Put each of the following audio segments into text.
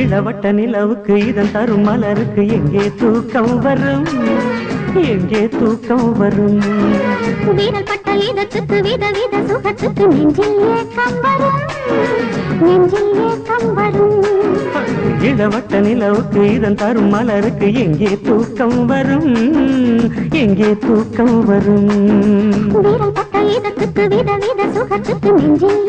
இளவட்ட நிலவுக்கு இதன் தரும் மலருக்கு எங்கே தூக்கம் வரும்? எங்கே தூக்கம் வரும்? வீரல் பட்ட இதத்துக்கு வித வித சுகத்துக்கு நெஞ்சில் ஏக்கம் வரும். நெஞ்சில் ஏக்கம் வரும். இளவட்ட நிலவுக்கு இதன் தரும் மலருக்கு எங்கே தூக்கம் வரும்? எங்கே தூக்கம் வரும்? வீரல் பட்ட இதத்துக்கு வித வித சுகத்துக்கு நெஞ்சில்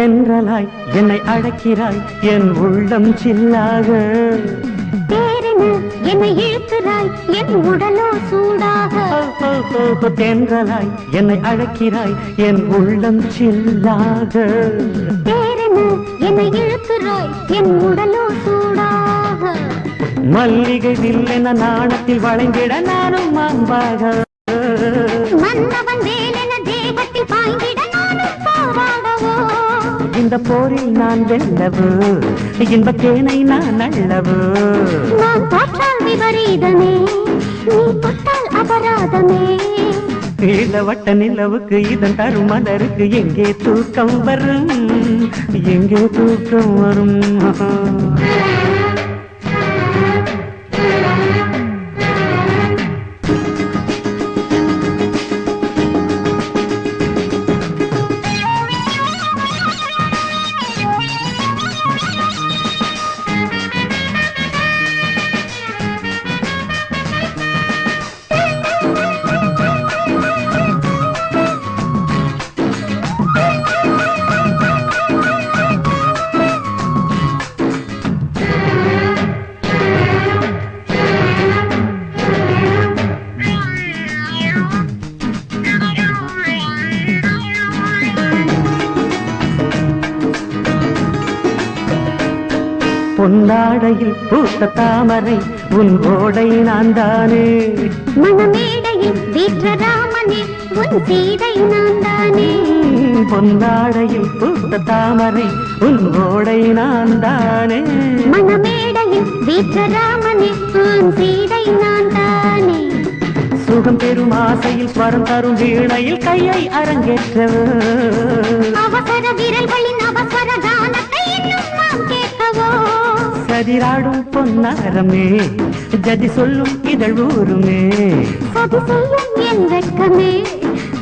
தென்றலாய் என்னை அழைக்கிறாய். என் உள்ளம் சில்லாக. என்னை இழுக்கிறாய். என் உடலோ சூடாக. தென்றலாய் என்னை அழைக்கிறாய். என் உள்ளம் சில்லாக. என்னை இழுக்கிறாய். என் உடலோ சூடாக. மல்லிகை வில்லென நாணத்தில் வளைந்திட நானும் மாம்பாக. வேலென பாய்ந்திட நானும் போராடவோ இந்த போரில் நான் வெல்லவோ. இன்பத்தேனை நான் அள்ளவோ நான் தோற்றால் விபரீதமே நீ தொட்டால் அபராதமே. இளவட்ட நிலவுக்கு இதன் தரும் மலருக்கு எங்கே தூக்கம் வரும்? எங்கே தூக்கம் வரும்? பொன்னாடையில் பூத்த தாமரை உன் ஓடை நான் தானே மணமேடையில் வீற்ற ராமனே உன் சீதை நான் தானே பொன்னாடையில் பூத்த தாமரை உன் ஓடை நான் தானே மணமேடையில் வீற்ற ராமனே உன் சீதை நான் தானே சுகம் பெறும் ஆசையில் ஸ்வரம் தரும் வீணையில் கையை அரங்கேற்றவோ அவசர விரல்களின் அவசர சதிராடும் பொன்னாரமே ஜதி சொல்லும் இதழ் ஊருமே சதி செய்யும் என் வெட்கமே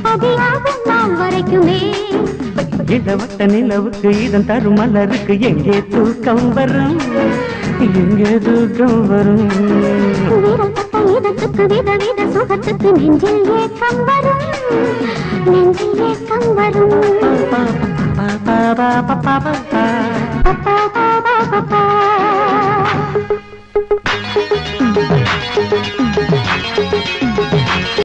பதியாகும் நாம் வரைக்குமே இடவட்ட நிலவுக்கு இதன் தரும் மலருக்கு எங்கே தூக்கம் வரும் எங்கே தூக்கம் வரும் இதத்துக்கு வித வித சுகத்துக்கு நெஞ்சில் ஏக்கம் வரும் நெஞ்சில் ஏக்கம் வரும் பா, பா, பா, பா, பா, பா, பா.